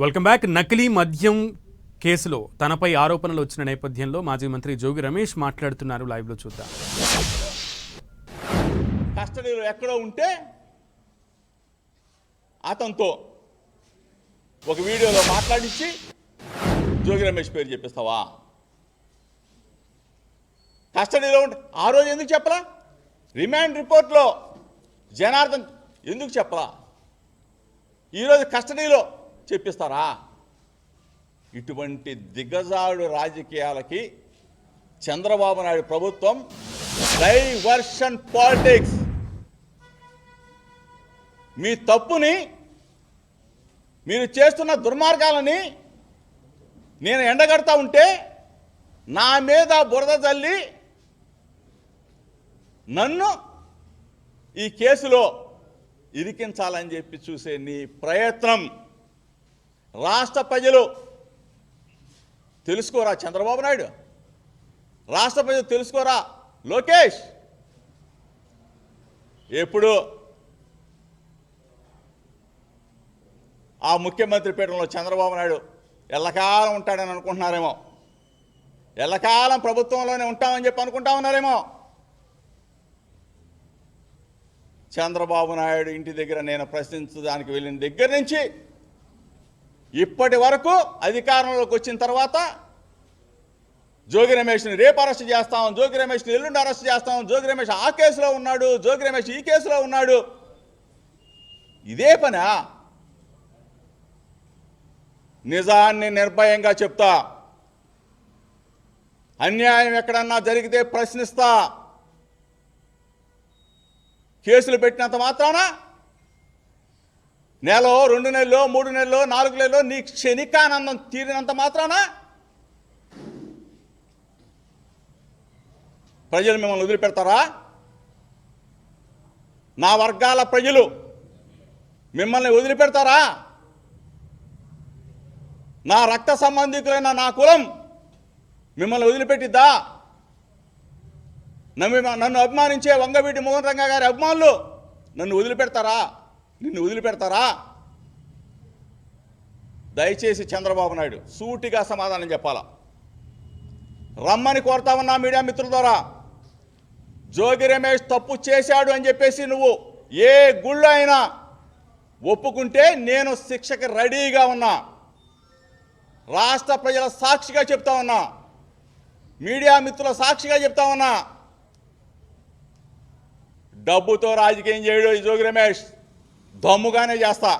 Welcome back నకిలీ మద్యం కేసులో తనపై ఆరోపణలు వచ్చిన నేపథ్యంలో మాజీ మంత్రి జోగి రమేష్ మాట్లాడుతున్నారు లైవ్లో చూద్దాం. కస్టడీలో ఎక్కడో ఉంటే అతనితో ఒక వీడియోలో మాట్లాడించి జోగి రమేష్ పేరు చెప్పిస్తావా? కస్టడీలో ఉంటే ఆ రోజు ఎందుకు చెప్పలా? రిమాండ్ రిపోర్ట్లో జనార్దన్ ఎందుకు చెప్పలా? ఈరోజు కస్టడీలో చెప్పిస్తారా? ఇటువంటి దిగజాడు రాజకీయాలకి చంద్రబాబు నాయుడు ప్రభుత్వం డైవర్షన్ పాలిటిక్స్. మీ తప్పుని మీరు చేస్తున్న దుర్మార్గాలని నేను ఎండగడతా ఉంటే నా మీద బురద జల్లి నన్ను ఈ కేసులో ఇరికించాలని చెప్పి చూసే నీ ప్రయత్నం. రాష్ట్ర ప్రజలు తెలుసుకోరా చంద్రబాబు నాయుడు? రాష్ట్ర ప్రజలు తెలుసుకోరా లోకేష్? ఎప్పుడు ఆ ముఖ్యమంత్రి పీఠంలో చంద్రబాబు నాయుడు ఎల్లకాలం ఉంటాడని అనుకుంటున్నారేమో. ఎల్లకాలం ప్రభుత్వంలోనే ఉంటామని చెప్పి అనుకుంటా ఉన్నారేమో. చంద్రబాబు నాయుడు ఇంటి దగ్గర నేను ప్రశ్నించడానికి వెళ్ళిన దగ్గర నుంచి ఇప్పటి వరకు అధికారంలోకి వచ్చిన తర్వాత జోగి రమేష్ని రేపు అరెస్ట్ చేస్తాం జోగి రమేష్ని ఎల్లుండి అరెస్ట్ చేస్తాం జోగి రమేష్ ఆ కేసులో ఉన్నాడు జోగి రమేష్ ఈ కేసులో ఉన్నాడు. ఇదే పనా? నిజాన్ని నిర్భయంగా చెప్తా. అన్యాయం ఎక్కడన్నా జరిగితే ప్రశ్నిస్తా. కేసులు పెట్టినంత మాత్రాన నెలలో రెండు నెలలో మూడు నెలలో నాలుగు నెలలో నీ క్షణికానందం తీరినంత మాత్రాన ప్రజలు మిమ్మల్ని వదిలిపెడతారా? నా వర్గాల ప్రజలు మిమ్మల్ని వదిలిపెడతారా? నా రక్త సంబంధికులైన నా కులం మిమ్మల్ని వదిలిపెట్టిద్దా? నన్ను నన్ను అభిమానించే వంగవీటి మోహన్ రంగా గారి అభిమానులు నన్ను వదిలిపెడతారా? నిన్ను వదిలిపెడతారా? దయచేసి చంద్రబాబు నాయుడు సూటిగా సమాధానం చెప్పాలా? రమ్మని కోరుతా ఉన్నా మీడియా మిత్రుల ద్వారా. జోగి రమేష్ తప్పు చేశాడు అని చెప్పేసి నువ్వు ఏ గుళ్ళు అయినా ఒప్పుకుంటే నేను శిక్షకు రెడీగా ఉన్నా. రాష్ట్ర ప్రజల సాక్షిగా చెప్తా ఉన్నా. మీడియా మిత్రుల సాక్షిగా చెప్తా ఉన్నా. డబ్బుతో రాజకీయం చేయడు ఈ జోగి రమేష్. దమ్ముగానే చేస్తా.